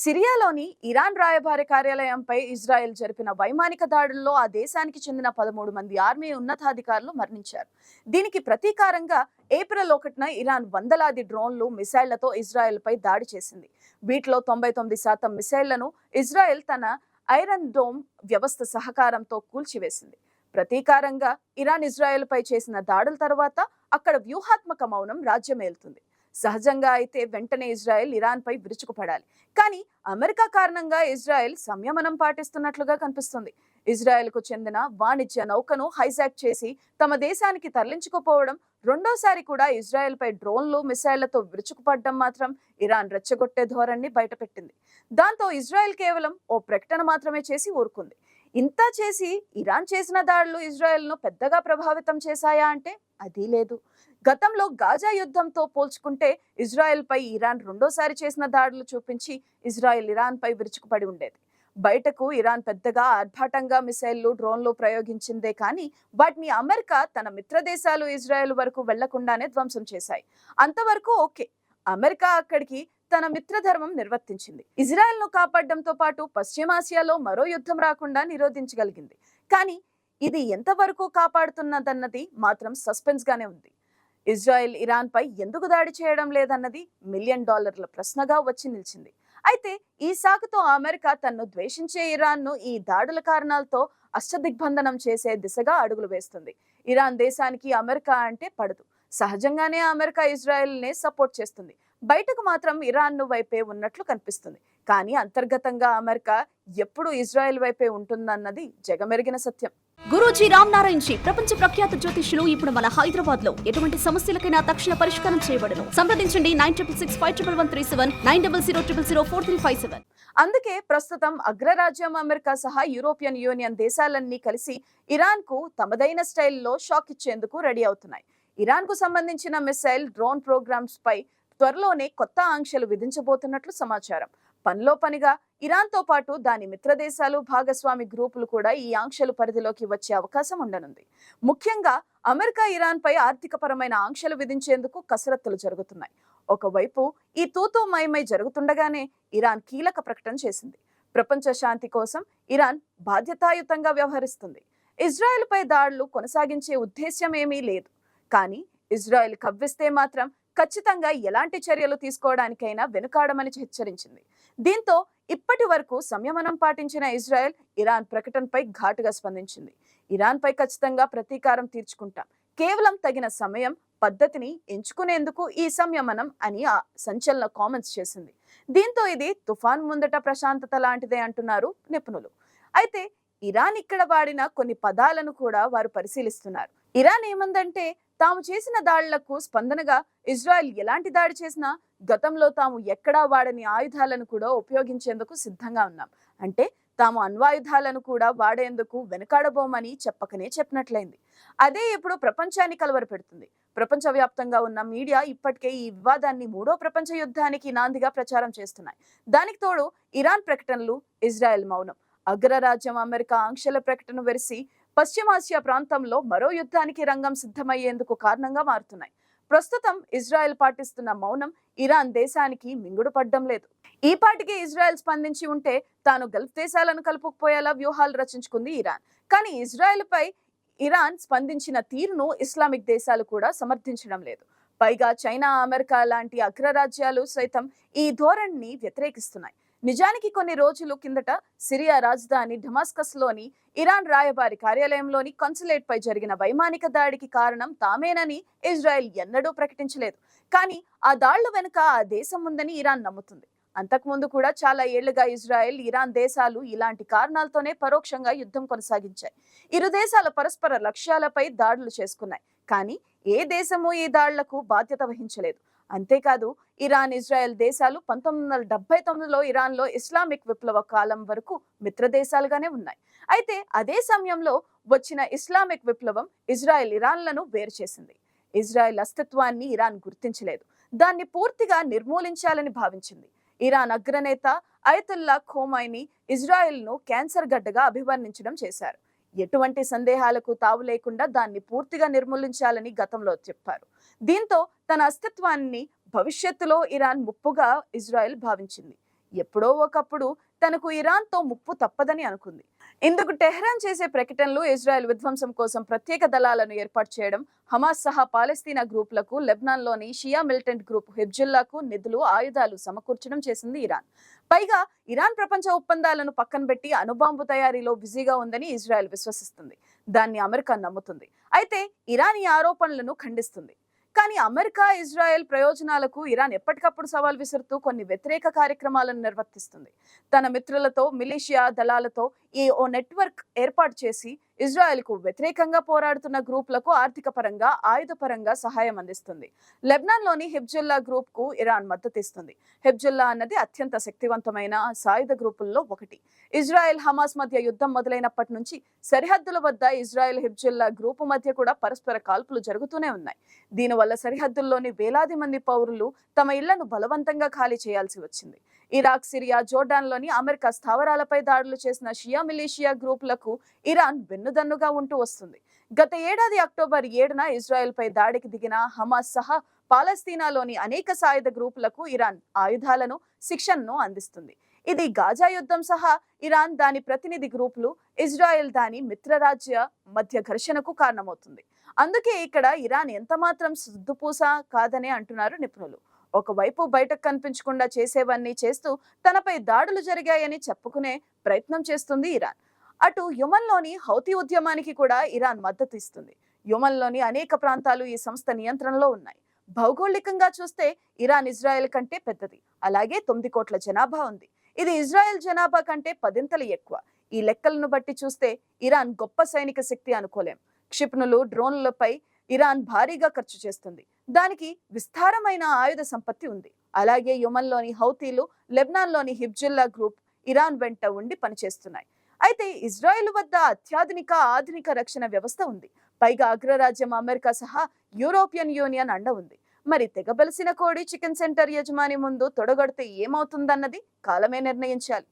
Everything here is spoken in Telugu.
సిరియాలోని ఇరాన్ రాయబారి కార్యాలయంపై ఇజ్రాయెల్ జరిపిన వైమానిక దాడుల్లో ఆ దేశానికి చెందిన పదమూడు మంది ఆర్మీ ఉన్నతాధికారులు మరణించారు. దీనికి ప్రతీకారంగా ఏప్రిల్ ఒకటిన ఇరాన్ వందలాది డ్రోన్లు మిసైళ్ళతో ఇజ్రాయెల్పై దాడి చేసింది. వీటిలో తొంభై తొమ్మిది శాతం మిసైళ్ళను ఇజ్రాయెల్ తన ఐరన్ డోమ్ వ్యవస్థ సహకారంతో కూల్చివేసింది. ప్రతీకారంగా ఇరాన్ ఇజ్రాయెల్పై చేసిన దాడుల తర్వాత అక్కడ వ్యూహాత్మక మౌనం రాజ్యమేలుతుంది. సహజంగా అయితే వెంటనే ఇజ్రాయెల్ ఇరాన్ పై విరుచుకుపడాలి. కానీ అమెరికా కారణంగా ఇజ్రాయెల్ సంయమనం పాటిస్తున్నట్లుగా కనిపిస్తుంది. ఇజ్రాయెల్కు చెందిన వాణిజ్య నౌకను హైజాక్ చేసి తమ దేశానికి తరలించుకుపోవడం రెండోసారి కూడా ఇజ్రాయెల్ పై డ్రోన్లు మిసైళ్ళతో విరుచుకుపడడం మాత్రం ఇరాన్ రెచ్చగొట్టే ధోరణి బయటపెట్టింది. దాంతో ఇజ్రాయెల్ కేవలం ఓ ప్రకటన మాత్రమే చేసి ఊరుకుంది. ఇంత చేసి ఇరాన్ చేసిన దాడులు ఇజ్రాయెల్ను పెద్దగా ప్రభావితం చేశాయా అంటే అది లేదు. గతంలో గాజా యుద్ధంతో పోల్చుకుంటే ఇజ్రాయెల్ పై ఇరాన్ రెండోసారి చేసిన దాడులు చూపించి ఇజ్రాయెల్ ఇరాన్ పై విరుచుకుపడి ఉండేది. బయటకు ఇరాన్ పెద్దగా ఆర్భాటంగా మిసైళ్ళు డ్రోన్లు ప్రయోగించిందే కానీ వాటిని అమెరికా తన మిత్రదేశాలు ఇజ్రాయెల్ వరకు వెళ్ళకుండానే ధ్వంసం చేశాయి. అంతవరకు ఓకే. అమెరికా అక్కడికి తన మిత్రధర్మం నిర్వర్తించింది. ఇజ్రాయెల్ను కాపాడడంతో పాటు పశ్చిమాసియాలో మరో యుద్ధం రాకుండా నిరోధించగలిగింది. కానీ ఇది ఎంతవరకు కాపాడుతున్నదన్నది మాత్రం సస్పెన్స్ గానే ఉంది. ఇజ్రాయెల్ ఇరాన్ పై ఎందుకు దాడి చేయడం లేదన్నది మిలియన్ డాలర్ల ప్రశ్నగా వచ్చి నిలిచింది. అయితే ఈ సాకుతో అమెరికా తన్ను ద్వేషించే ఇరాన్ను ఈ దాడుల కారణాలతో అష్టదిగ్బంధనం చేసే దిశగా అడుగులు వేస్తుంది. ఇరాన్ దేశానికి అమెరికా అంటే పడదు. సహజంగానే అమెరికా ఇజ్రాయెల్ నే సపోర్ట్ చేస్తుంది. బయటకు మాత్రం ఇరాన్ వైపే ఉన్నట్లు కనిపిస్తుంది. కానీ అంతర్గతంగా అమెరికా ఎప్పుడు ఇజ్రాయెల్ వైపే ఉంటుందన్నది జగమెరిగిన సత్యం. గురూజీ రామ్ నారాయణ్ జీ ప్రపంచ ప్రఖ్యాత జ్యోతిష్యులు ఇప్పుడు మన హైదరాబాద్లో ఎటువంటి సమస్యలకైనా తక్షణ పరిష్కారం చేయబడను. సంప్రదించండి nine triple six five triple one three seven nine double zero triple zero four three five seven. అందుకే ప్రస్తుతం అగ్రరాజ్యం అమెరికా సహా యూరోపియన్ యూనియన్ దేశాలన్నీ కలిసి ఇరాన్కు తమదైన స్టైల్లో షాక్ ఇచ్చేందుకు రెడీ అవుతున్నాయి. ఇరాన్కు సంబంధించిన మిసైల్ డ్రోన్ ప్రోగ్రామ్స్ పై త్వరలోనే కొత్త ఆంక్షలు విధించబోతున్నట్లు సమాచారం. పనిలో పనిగా ఇరాన్తో పాటు దాని మిత్రదేశాలు భాగస్వామి గ్రూపులు కూడా ఈ ఆంక్షలు పరిధిలోకి వచ్చే అవకాశం ఉండనుంది. ముఖ్యంగా అమెరికా ఇరాన్ పై ఆర్థికపరమైన ఆంక్షలు విధించేందుకు కసరత్తులు జరుగుతున్నాయి. ఒకవైపు ఈ తూతూ మైమై జరుగుతుండగానే ఇరాన్ కీలక ప్రకటన చేసింది. ప్రపంచ శాంతి కోసం ఇరాన్ బాధ్యతాయుతంగా వ్యవహరిస్తుంది. ఇజ్రాయెల్ పై దాడులు కొనసాగించే ఉద్దేశ్యం ఏమీ లేదు. కానీ ఇజ్రాయెల్ కవ్విస్తే మాత్రం ఖచ్చితంగా ఎలాంటి చర్యలు తీసుకోవడానికైనా వెనుకాడమని హెచ్చరించింది. దీంతో ఇప్పటి వరకు సంయమనం పాటించిన ఇజ్రాయెల్ ఇరాన్ ప్రకటనపై ఘాటుగా స్పందించింది. ఇరాన్ పై ఖచ్చితంగా ప్రతీకారం తీర్చుకుంటాం. కేవలం తగిన సమయం పద్ధతిని ఎంచుకునేందుకు ఈ సంయమనం అని ఆ సంచలన కామెంట్స్ చేసింది. దీంతో ఇది తుఫాన్ ముందట ప్రశాంతత లాంటిదే అంటున్నారు నిపుణులు. అయితే ఇరాన్ ఇక్కడ వాడిన కొన్ని పదాలను కూడా వారు పరిశీలిస్తున్నారు. ఇరాన్ ఏమందంటే తాము చేసిన దాడులకు స్పందనగా ఇజ్రాయెల్ ఎలాంటి దాడి చేసినా గతంలో తాము ఎక్కడా వాడని ఆయుధాలను కూడా ఉపయోగించేందుకు సిద్ధంగా ఉన్నాం. అంటే తాము అణ్వాయుధాలను కూడా వాడేందుకు వెనకాడబోమని చెప్పకనే చెప్పినట్లయింది. అదే ఇప్పుడు ప్రపంచాన్ని కలవరపెడుతుంది. ప్రపంచవ్యాప్తంగా ఉన్న మీడియా ఇప్పటికే ఈ వివాదాన్ని మూడో ప్రపంచ యుద్ధానికి నాందిగా ప్రచారం చేస్తున్నాయి. దానికి తోడు ఇరాన్ ప్రకటనలు ఇజ్రాయెల్ మౌనం. అగ్రరాజ్యం అమెరికా ఆంక్షల ప్రకటన వెరిసి పశ్చిమాసియా ప్రాంతంలో మరో యుద్ధానికి రంగం సిద్ధమయ్యేందుకు కారణంగా మారుతున్నాయి. ప్రస్తుతం ఇజ్రాయెల్ పాటిస్తున్న మౌనం ఇరాన్ దేశానికి మింగుడు పడ్డం లేదు. ఈ పాటికి ఇజ్రాయెల్ స్పందించి ఉంటే తాను గల్ఫ్ దేశాలను కలుపుకుపోయేలా వ్యూహాలు రచించుకుంది ఇరాన్. కానీ ఇజ్రాయెల్పై ఇరాన్ స్పందించిన తీరును ఇస్లామిక్ దేశాలు కూడా సమర్థించడం లేదు. పైగా చైనా అమెరికా లాంటి అగ్రరాజ్యాలు సైతం ఈ ధోరణిని వ్యతిరేకిస్తున్నాయి. నిజానికి కొన్ని రోజులు కిందట సిరియా రాజధాని ఢమాస్కస్లోని ఇరాన్ రాయబారి కార్యాలయంలోని కన్సులేట్ పై జరిగిన వైమానిక దాడికి కారణం తామేనని ఇజ్రాయెల్ ఎన్నడూ ప్రకటించలేదు. కానీ ఆ దాళ్ళ వెనుక ఆ దేశం ఉందని ఇరాన్ నమ్ముతుంది. అంతకుముందు కూడా చాలా ఏళ్ళుగా ఇజ్రాయెల్ ఇరాన్ దేశాలు ఇలాంటి కారణాలతోనే పరోక్షంగా యుద్ధం కొనసాగించాయి. ఇరు దేశాల పరస్పర లక్ష్యాలపై దాడులు చేసుకున్నాయి. కానీ ఏ దేశము ఈ దాడులకు బాధ్యత వహించలేదు. అంతేకాదు ఇరాన్ ఇజ్రాయెల్ దేశాలు పంతొమ్మిది వందల డెబ్బై తొమ్మిదిలో ఇరాన్లో ఇస్లామిక్ విప్లవ కాలం వరకు మిత్రదేశాలుగానే ఉన్నాయి. అయితే అదే సమయంలో వచ్చిన ఇస్లామిక్ విప్లవం ఇజ్రాయెల్ ఇరాన్లను వేరు చేసింది. ఇజ్రాయెల్ అస్తిత్వాన్ని ఇరాన్ గుర్తించలేదు. దాన్ని పూర్తిగా నిర్మూలించాలని భావించింది. ఇరాన్ అగ్రనేత అయతుల్లా ఖోమైని ఇజ్రాయెల్ను క్యాన్సర్ గడ్డగా అభివర్ణించడం చేశారు. ఎటువంటి సందేహాలకు తావు లేకుండా దాన్ని పూర్తిగా నిర్మూలించాలని గతంలో చెప్పారు. దీంతో తన అస్తిత్వాన్ని భవిష్యత్తులో ఇరాన్ ముప్పుగా ఇజ్రాయెల్ భావించింది. ఎప్పుడో ఒకప్పుడు తనకు ఇరాన్తో ముప్పు తప్పదని అనుకుంది. ఇందుకు టెహ్రాన్ చేసే ప్రకటనలు ఇజ్రాయెల్ విధ్వంసం కోసం ప్రత్యేక దళాలను ఏర్పాటు చేయడం హమాస్ సహా పాలస్తీనా గ్రూపులకు లెబ్నాన్లోని షియా మిలిటెంట్ గ్రూప్ హిబ్జుల్లాకు నిధులు ఆయుధాలు సమకూర్చడం చేసింది ఇరాన్. పైగా ఇరాన్ ప్రపంచ ఒప్పందాలను పక్కన పెట్టి అణుబాంబు తయారీలో బిజీగా ఉందని ఇజ్రాయెల్ విశ్వసిస్తుంది. దాన్ని అమెరికా నమ్ముతుంది. అయితే ఇరాన్ ఈ ఆరోపణలను ఖండిస్తుంది. కానీ అమెరికా ఇజ్రాయెల్ ప్రయోజనాలకు ఇరాన్ ఎప్పటికప్పుడు సవాల్ విసురుతూ కొన్ని వ్యతిరేక కార్యక్రమాలను నిర్వర్తిస్తుంది. తన మిత్రులతో మిలిషియా దళాలతో ఈ ఓ నెట్వర్క్ ఏర్పాటు చేసి ఇజ్రాయెల్కు వ్యతిరేకంగా పోరాడుతున్న గ్రూపులకు ఆర్థిక పరంగా ఆయుధ పరంగా సహాయం అందిస్తుంది. లెబనాన్లోని హిబ్జుల్లా గ్రూప్కు ఇరాన్ మద్దతిస్తుంది హిబ్జుల్లా అన్నది అత్యంత శక్తివంతమైన సాయుధ గ్రూపుల్లో ఒకటి. ఇజ్రాయెల్ హమాస్ మధ్య యుద్ధం మొదలైనప్పటి నుంచి సరిహద్దుల వద్ద ఇజ్రాయెల్ హిబ్జుల్లా గ్రూపు మధ్య కూడా పరస్పర కాల్పులు జరుగుతూనే ఉన్నాయి. దీనివల్ల సరిహద్దుల్లోని వేలాది మంది పౌరులు తమ ఇళ్ళను బలవంతంగా ఖాళీ చేయాల్సి వచ్చింది. ఇరాక్ సిరియా జోర్డాన్లోని అమెరికా స్థావరాలపై దాడులు చేసిన షియా మిలీషియా గ్రూపులకు ఇరాన్ వెన్నుదన్నుగా ఉంటూ వస్తుంది. గత ఏడాది అక్టోబర్ ఏడున ఇజ్రాయెల్పై దాడికి దిగిన హమాస్ సహా పాలస్తీనాలోని అనేక సాయుధ గ్రూపులకు ఇరాన్ ఆయుధాలను శిక్షణను అందిస్తుంది. ఇది గాజా యుద్ధం సహా ఇరాన్ దాని ప్రతినిధి గ్రూపులు ఇజ్రాయెల్ దాని మిత్రరాజ్య మధ్య ఘర్షణకు కారణమవుతుంది. అందుకే ఇక్కడ ఇరాన్ ఎంతమాత్రం సుద్దుపూస కాదనే అంటున్నారు నిపుణులు. ఒకవైపు బయటకు కనిపించకుండా చేసేవన్నీ చేస్తూ తనపై దాడులు జరిగాయని చెప్పుకునే ప్రయత్నం చేస్తుంది ఇరాన్. అటు యుమన్లోని హౌతీ ఉద్యమానికి కూడా ఇరాన్ మద్దతు ఇస్తుంది. యుమన్లోని అనేక ప్రాంతాలు ఈ సంస్థ నియంత్రణలో ఉన్నాయి. భౌగోళికంగా చూస్తే ఇరాన్ ఇజ్రాయెల్ కంటే పెద్దది. అలాగే తొమ్మిది కోట్ల జనాభా ఉంది. ఇది ఇజ్రాయెల్ జనాభా కంటే పదింతలు ఎక్కువ. ఈ లెక్కలను బట్టి చూస్తే ఇరాన్ గొప్ప సైనిక శక్తి అనుకోలేం. క్షిపణులు డ్రోన్లపై ఇరాన్ భారీగా ఖర్చు చేస్తుంది. దానికి విస్తారమైన ఆయుధ సంపత్తి ఉంది. అలాగే యుమన్లోని హౌతీలు లెబనాన్లోని హిబ్జుల్లా గ్రూప్ ఇరాన్ వెంట ఉండి పనిచేస్తున్నాయి. అయితే ఇజ్రాయెల్ వద్ద అత్యాధునిక ఆధునిక రక్షణ వ్యవస్థ ఉంది. పైగా అగ్రరాజ్యం అమెరికా సహా యూరోపియన్ యూనియన్ అండ ఉంది. మరి తెగబలిసిన కోడి చికెన్ సెంటర్ యజమాని ముందు తొడగొడితే ఏమవుతుందన్నది కాలమే నిర్ణయించాలి.